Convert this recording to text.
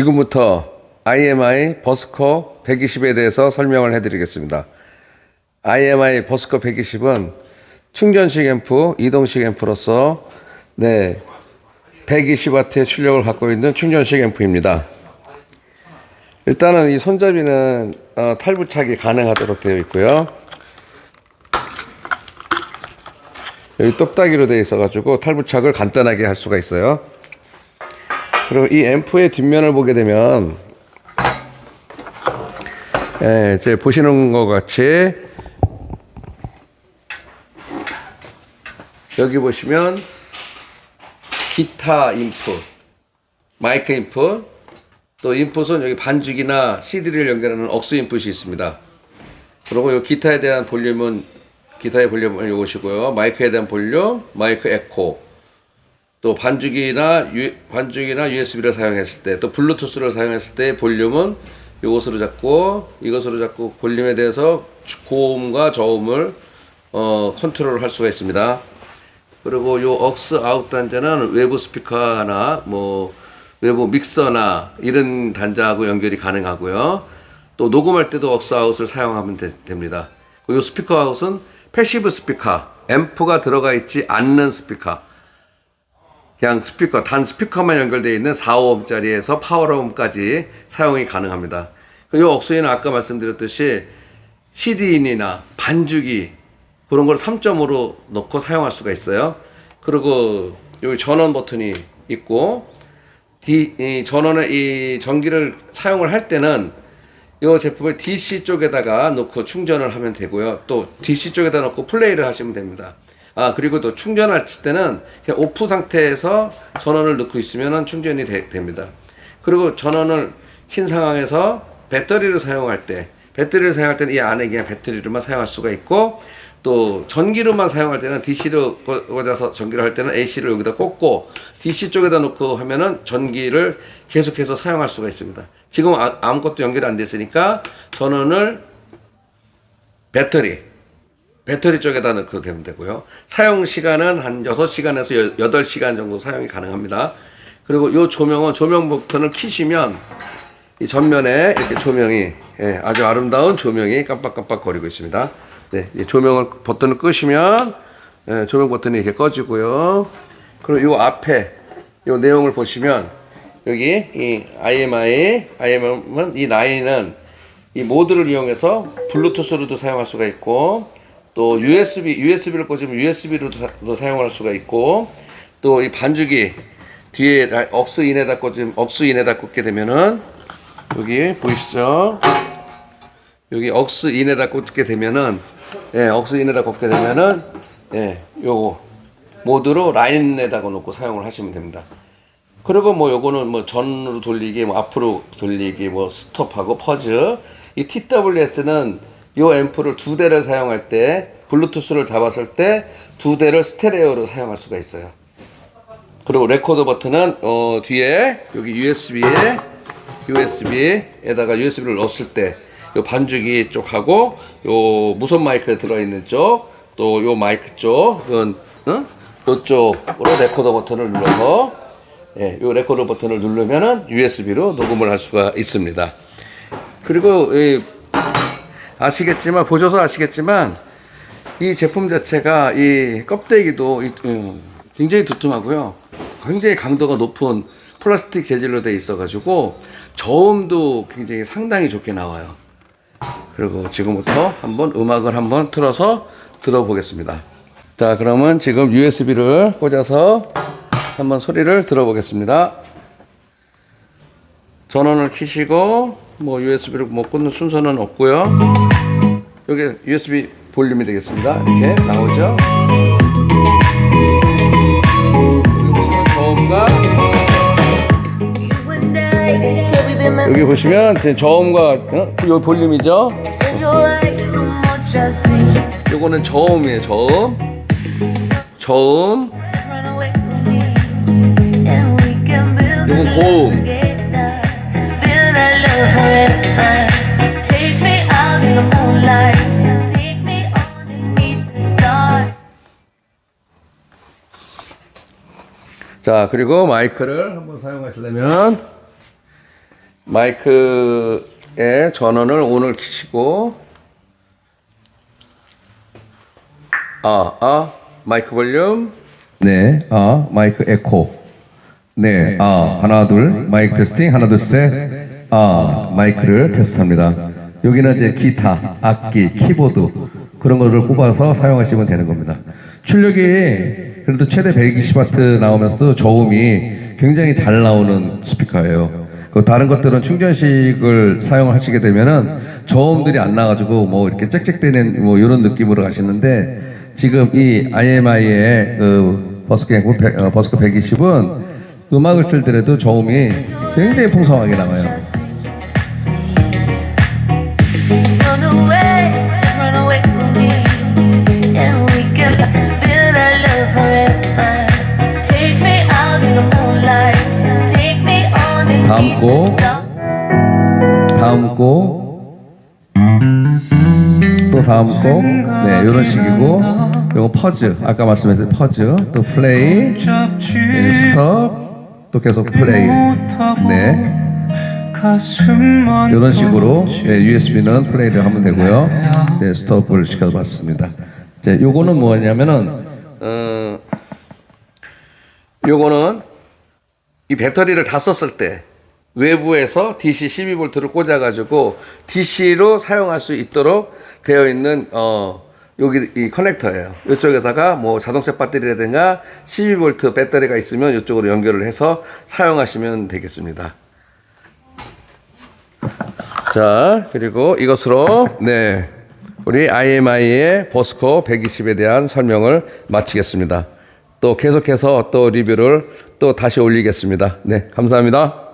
지금부터 IMI 버스커 120에 대해서 설명을 해드리겠습니다. IMI 버스커 120은 충전식 앰프, 이동식 앰프로서 네 120W의 출력을 갖고 있는 충전식 앰프입니다. 일단은 이 손잡이는 어, 탈부착이 가능하도록 되어 있고요. 여기 똑딱이로 되어 있어가지고 탈부착을 간단하게 할 수가 있어요. 그리고 이 앰프의 뒷면을 보게 되면 예, 이제 보시는 것 같이 여기 보시면 기타 인풋, 마이크 인풋, 또 인풋은 여기 반죽이나 CD를 연결하는 억스 인풋이 있습니다. 그리고 이 기타에 대한 볼륨은 기타의 볼륨을 이것이고요. 마이크에 대한 볼륨, 마이크 에코, 또 반죽이나 유, 반죽이나 USB를 사용했을 때, 또 블루투스를 사용했을 때 볼륨은 이것으로 잡고 이것으로 잡고 볼륨에 대해서 고음과 저음을 어, 컨트롤 할 수가 있습니다. 그리고 요 억스 아웃 단자는 외부 스피커나 뭐 외부 믹서나 이런 단자하고 연결이 가능하고요. 또 녹음할 때도 억스 아웃을 사용하면 되, 됩니다. 요 스피커 아웃은 패시브 스피커, 앰프가 들어가 있지 않는 스피커. 그냥 스피커, 단 스피커만 연결되어 있는 4호음짜리에서 파워홈까지 사용이 가능합니다. 그리고 억스에는 아까 말씀드렸듯이 CD인이나 반죽이 그런 걸 3점으로 넣고 사용할 수가 있어요. 그리고 여기 전원 버튼이 있고 디, 이 전원의 이 전기를 사용을 할 때는 이 제품을 DC 쪽에다가 놓고 충전을 하면 되고요. 또 DC 쪽에다 놓고 플레이를 하시면 됩니다. 아 그리고 또 충전할 때는 그냥 오프 상태에서 전원을 넣고 있으면 충전이 되- 됩니다. 그리고 전원을 킨 상황에서 배터리를 사용할 때 배터리를 사용할 때는 이 안에 그냥 배터리로만 사용할 수가 있고 또 전기로만 사용할 때는 DC로 꽂아서 전기를 할 때는 AC를 여기다 꽂고 DC 쪽에다 놓고 하면은 전기를 계속해서 사용할 수가 있습니다. 지금 아, 아무것도 연결이 안 됐으니까 전원을 배터리 배터리 쪽에다 넣고 되면 되고요. 사용 시간은 한 6시간에서 8시간 정도 사용이 가능합니다. 그리고 이 조명은 조명 버튼을 키시면 이 전면에 이렇게 조명이 예, 아주 아름다운 조명이 깜빡깜빡 거리고 있습니다. 네, 이 조명을 버튼을 끄시면 예, 조명 버튼이 이렇게 꺼지고요. 그리고 이 앞에 이 내용을 보시면 여기 이 IMI IMI는 이 라인은 이 모드를 이용해서 블루투스로도 사용할 수가 있고 또 USB USB를 꽂으면 USB로도 사용할 수가 있고 또 이 반죽이 뒤에 라- 억스 인에다 꽂으면 억스 인에다 꽂게 되면은 여기 보이시죠? 여기 억스 인에다 꽂게 되면은 예, 억스 인에다 꽂게 되면은 예, 요거 모드로 라인에다가 놓고 사용을 하시면 됩니다. 그리고 뭐 요거는 뭐 전으로 돌리기, 뭐 앞으로 돌리기, 뭐 스톱하고 퍼즈. 이 TWS는 요 앰프를 두 대를 사용할 때 블루투스를 잡았을 때 두 대를 스테레오로 사용할 수가 있어요. 그리고 레코더 버튼은 어 뒤에 여기 USB에 USB에다가 USB를 넣었을 때 요 반죽이 쪽하고 요 무선 마이크 들어 있는 쪽, 또 요 마이크 쪽은 응? 요쪽으로 레코더 버튼을 눌러서 예, 요 레코더 버튼을 누르면은 USB로 녹음을 할 수가 있습니다. 그리고 이 아시겠지만 보셔서 아시겠지만 이 제품 자체가 이 껍데기도 이, 음, 굉장히 두툼하고요. 굉장히 강도가 높은 플라스틱 재질로 되어 있어가지고 저음도 굉장히 상당히 좋게 나와요. 그리고 지금부터 한번 음악을 한번 틀어서 들어보겠습니다. 자, 그러면 지금 USB를 꽂아서 한번 소리를 들어보겠습니다. 전원을 켜시고 뭐 USB를 뭐 꽂는 순서는 없고요. 여기 USB 볼륨이 되겠습니다. 이렇게 나오죠. 저음과 여기 보시면 저음과 어? 이 볼륨이죠. 요거는 저음이에요. 저음. 저음. 요건 고음. 자, 그리고 마이크를 한번 사용하시려면 마이크의 전원을 오늘 키시고 아, 아, 마이크 볼륨. 네, 아, 마이크 에코. 네, 아, 하나, 둘, 마이크 테스팅, 하나, 둘, 셋. 아, 마이크를 테스트합니다. 여기는 이제 기타, 악기, 키보드, 그런 거를 꼽아서 사용하시면 되는 겁니다. 출력이 그래도 최대 120W 나오면서도 저음이 굉장히 잘 나오는 스피커예요. 그 다른 것들은 충전식을 사용하시게 되면은 저음들이 안 나가지고 뭐 이렇게 짹짹대는 뭐 이런 느낌으로 가시는데 지금 이 IMI의 그 백- 어, 버스크 120은 음악을 틀더라도 저음이 굉장히 풍성하게 나와요. 다음 곡, 또 다음 곡, 네 이런 식이고, 요거 퍼즈, 아까 말씀하신 퍼즈, 또 플레이, 네, 스톱, 또 계속 플레이, 네. 이런 식으로 네, USB는 플레이를 하면 되고요, 네 스톱을 시켜봤습니다. 이제 요거는 뭐냐면은 어, 요거는 이 배터리를 다 썼을 때 외부에서 DC 12V를 꽂아가지고 DC로 사용할 수 있도록 되어 있는 어 여기 이 커넥터예요. 이쪽에다가 뭐 자동차 배터리라든가 12V 배터리가 있으면 이쪽으로 연결을 해서 사용하시면 되겠습니다. 자 그리고 이것으로 네 우리 IMI의 버스코 120에 대한 설명을 마치겠습니다. 또 계속해서 또 리뷰를 또 다시 올리겠습니다. 네 감사합니다.